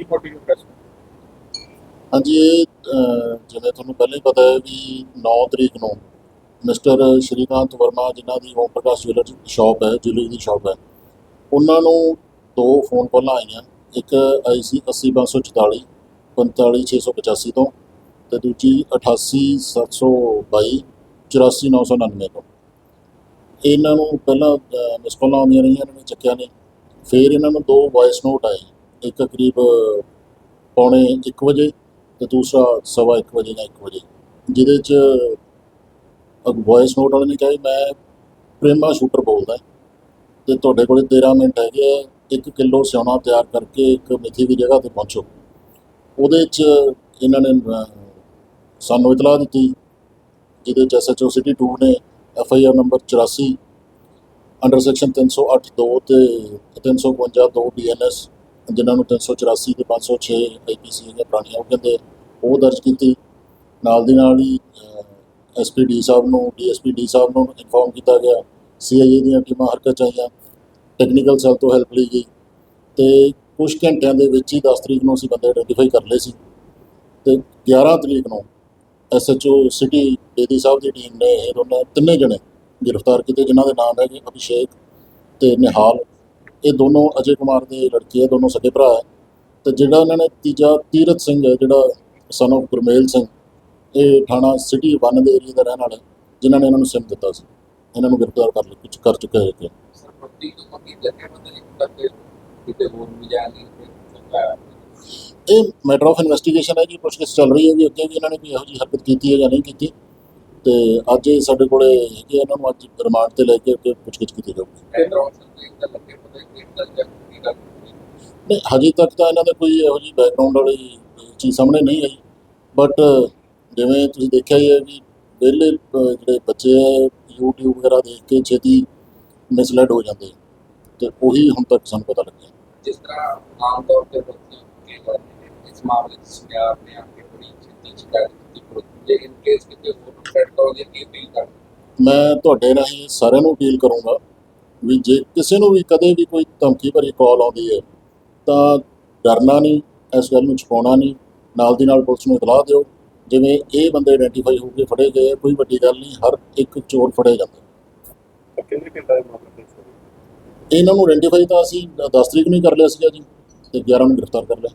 ਕੀ motive press ਹਾਂਜੀ ਇਹ ਅਹ, ਜਿਵੇਂ ਤੁਹਾਨੂੰ ਪਹਿਲਾਂ ਹੀ ਪਤਾ ਹੈ ਵੀ 9 ਤਰੀਕ ਨੂੰ ਮਿਸਟਰ ਸ਼੍ਰੀਕਾਂਤ ਵਰਮਾ ਜਿਨ੍ਹਾਂ ਦੀ ਓਮ ਪ੍ਰਕਾਸ਼ ਜੁਐਲਰ ਸ਼ਾਪ ਹੈ ਜੁਐਲਰੀ ਦੀ ਸ਼ਾਪ ਹੈ ਉਹਨਾਂ ਨੂੰ ਦੋ ਫੋਨ ਕਾਲਾਂ ਆਈਆਂ ਇੱਕ ਆਈ ਸੀ 80544 45685 ਤੋਂ ਤੇ ਦੂਜੀ 88722 84999 ਤੋਂ। ਇਹਨਾਂ ਨੂੰ ਪਹਿਲਾਂ ਮਿਸ ਕਾਲਾਂ ਆਉਂਦੀਆਂ ਰਹੀਆਂ ਇਹਨਾਂ ਨੇ ਚੱਕਿਆ ਨਹੀਂ। ਫਿਰ ਇਹਨਾਂ ਨੂੰ ਦੋ ਵਾਇਸ ਨੋਟ ਆਏ। ਇੱਕ ਕਰੀਬ ਪੌਣੇ 1 ਵਜੇ ਤੇ ਦੂਸਰਾ ਸਵਾ 1 ਵਜੇ ਜਾਂ 1 ਵਜੇ। ਜਿਹਦੇ ਚ ਵੌਇਸ ਨੋਟ ਵਾਲੇ ਨੇ ਕਿਹਾ ਵੀ ਮੈਂ ਪ੍ਰੇਮਾ ਸ਼ੂਟਰ ਬੋਲਦਾ ਤੇ ਤੁਹਾਡੇ ਕੋਲੇ 13 ਮਿੰਟ ਹੈਗੇ ਆ 1 ਕਿਲੋ ਸਿਉਣਾ ਤਿਆਰ ਕਰਕੇ ਇੱਕ ਮਿੱਥੀ ਦੀ ਜਗ੍ਹਾ ਤੇ ਪਹੁੰਚੋ। ਉਹਦੇ ਚ ਇਹਨਾਂ ਨੇ ਸਾਨੂੰ ਇਤਲਾਹ ਦਿੱਤੀ, ਜਿਹਦੇ ਚ ਐਸਐਚਓ ਸਿਟੀ 2 ਨੇ ਐਫਆਈਆਰ ਨੰਬਰ 84 ਅੰਡਰ ਸੈਕਸ਼ਨ 308 2 ਤੇ 352 2 ਬੀਐਨਐਸ ਜਿਨ੍ਹਾਂ ਨੂੰ 384 ਤੇ 506 ਆਈਪੀਸੀ ਹੈਗੇ ਪੁਰਾਣੀਆਂ, ਉਹ ਕਹਿੰਦੇ ਉਹ ਦਰਜ ਕੀਤੀ। ਨਾਲ ਦੀ ਨਾਲ ਹੀ ਐਸਪੀਡੀ ਸਾਹਿਬ ਨੂੰ ਡੀਐਸਪੀਡੀ ਸਾਹਿਬ ਨੂੰ ਇਨਫੋਰਮ ਕੀਤਾ ਗਿਆ। ਸੀਆਈਏ ਦੀਆਂ ਟੀਮਾਂ ਹਰਕਤ 'ਚ ਆਈਆਂ। ਟੈਕਨੀਕਲ ਸੈੱਲ ਤੋਂ ਹੈਲਪ ਲਈ ਗਈ। ਤੇ ਕੁਝ ਘੰਟਿਆਂ ਦੇ ਵਿੱਚ ਹੀ 10 ਤਰੀਕ ਨੂੰ ਅਸੀਂ ਬੰਦੇ ਆਈਡੈਂਟੀਫਾਈ ਕਰ ਲਏ ਸੀ। ਤੇ 11 ਤਰੀਕ ਨੂੰ ਐਸਐਚਓ ਸਿਟੀ ਬੇਦੀ ਸਾਹਿਬ ਦੀ ਟੀਮ ਨੇ ਇਹਨਾਂ ਦੋਨੇ ਤਿੰਨੇ ਜਣੇ ਗ੍ਰਿਫਤਾਰ ਕੀਤੇ, ਜਿਨ੍ਹਾਂ ਦੇ ਨਾਮ ਹੈਗੇ ਅਭਿਸ਼ੇਕ ਤੇ ਨਿਹਾਲ। ਇਹ ਦੋਨੋਂ ਅਜੇ ਕੁਮਾਰ ਦੇ ਲੜਕੇ ਆ ਦੋਨੋਂ ਸਕੇ ਭਰਾ ਹੈ ਤੇ ਜਿਹੜਾ ਇਹਨਾਂ ਨੇ ਤੀਜਾ ਤੀਰਤ ਸਿੰਘ ਹੈ ਜਿਹੜਾ ਸਨ of ਗੁਰਮੇਲ ਸਿੰਘ ਇਹ ਥਾਣਾ ਸਿਟੀ 1 ਦੇ ਏਰੀਆ ਦਾ ਰਹਿਣ ਵਾਲਾ ਹੈ, ਜਿਨ੍ਹਾਂ ਨੇ ਇਹਨਾਂ ਨੂੰ ਸਿਮ ਦਿੱਤਾ ਸੀ। ਇਹਨਾਂ ਨੂੰ ਗ੍ਰਿਫਤਾਰ ਕਰ ਲਿ- ਕਰ ਚੁੱਕੇ ਤੋਂ ਕੀ ਇਹ ਮੈਟਰ ਆਫ ਇਨਵੈਸਟੀਗੇਸ਼ਨ ਹੈ ਜੀ ਪੁੱਛਗਿੱਛ ਚੱਲ ਰਹੀ ਹੈ ਵੀ ਅੱਗੇ ਵੀ ਇਹਨਾਂ ਨੇ ਕੋਈ ਇਹੋ ਜਿਹੀ ਹਰਕਤ ਕੀਤੀ ਹੈ ਜਾਂ ਨਹੀਂ ਕੀਤੀ। ਤੇ ਅੱਜ ਇਹ ਸਾਡੇ ਕੋਲੇ ਹੈਗੇ ਆ ਇਹਨਾਂ ਨੂੰ ਅੱਜ ਰਿਮਾਂਡ ਤੇ ਲੈ ਕੇ ਅੱਗੇ ਪੁੱਛਗਿੱਛ ਕੀਤੀ ਜਾਊਗੀ। ਨਹੀਂ ਹਜੇ ਤੱਕ ਤਾਂ ਇਹਨਾਂ ਦਾ ਕੋਈ ਇਹੋ ਜਿਹੀ ਬੈਕਗ੍ਰਾਉਂਡ ਵਾਲੀ ਚੀਜ਼ ਸਾਹਮਣੇ ਨਹੀਂ ਆਈ। ਬਟ ਜਿਵੇਂ ਤੁਸੀਂ ਦੇਖਿਆ ਹੀ ਹੈ ਵੀ ਵਿਹਲੇ ਅਹ, ਜਿਹੜੇ ਬੱਚੇ ਹੈ YouTube ਵਗੈਰਾ ਦੇਖ ਕੇ ਛੇਤੀ ਮਿਸਲੈਡ ਹੋ ਜਾਂਦੇ ਤੇ ਉਹੀ ਹੁਣ ਤੱਕ ਸਾਨੂੰ ਪਤਾ ਲੱਗਿਆ। ਜਿਸ ਤਰ੍ਹਾਂ ਆਮ ਤੌਰ ਤੇ ਬੱਚੇ ਕੀ ਕਰਦੇ ਨੇ ਇਸ ਮਾਮਲੇ 'ਚ ਸਿਆਰ ਨੇ ਆ ਬੜੀ ਛੇਤੀ ਸ਼ਿਕਾਇਤ ਕੀਤੀ ਪਰ ਜੇ ਇਨ ਕੇਸ ਕਿਤੇ ਹੋਰ ਫੈਟ ਕਰੋਗੇ ਕੀ ਅਪੀਲ ਕਰ ਮੈਂ ਤੁਹਾਡੇ ਰਾਹੀਂ ਸਾਰਿਆਂ ਨੂੰ ਅਪੀਲ ਕਰੂੰਗਾ ਵੀ ਜੇ ਕਿਸੇ ਨੂੰ ਵੀ ਕਦੇ ਵੀ ਕੋਈ ਧਮਕੀ ਭਰੀ ਕਾਲ ਆਉਂਦੀ ਹੈ ਤਾਂ ਡਰਨਾ ਨਹੀਂ ਇਸ ਗੱਲ ਨੂੰ ਛੁਪਾਉਣਾ ਨਹੀਂ ਨਾਲ ਦੀ ਨਾਲ ਪੁਲਿਸ ਨੂੰ ਇਤਲਾਹ ਦਿਓ। ਜਿਵੇਂ ਇਹ ਬੰਦੇ ਆਇਡੈਂਟੀਫਾਈ ਹੋ ਕੇ ਫੜੇ ਗਏ ਕੋਈ ਵੱਡੀ ਗੱਲ ਨਹੀਂ ਹਰ ਇੱਕ ਚੋਰ ਫੜਿਆ ਜਾਂਦਾ ਕਿੰਨੇ ਘੰਟਾ ਦੇ ਮਾਮਲੇ ਦੇ ਵਿੱਚ ਇਹਨਾਂ ਨੂੰ ਆਇਡੈਂਟੀਫਾਈ ਤਾਂ ਅਸੀਂ 10 ਤਰੀਕ ਨੂੰ ਹੀ ਕਰ ਲਿਆ ਸੀਗਾ ਜੀ ਤੇ 11 ਨੂੰ ਗ੍ਰਿਫਤਾਰ ਕਰ ਲਿਆ।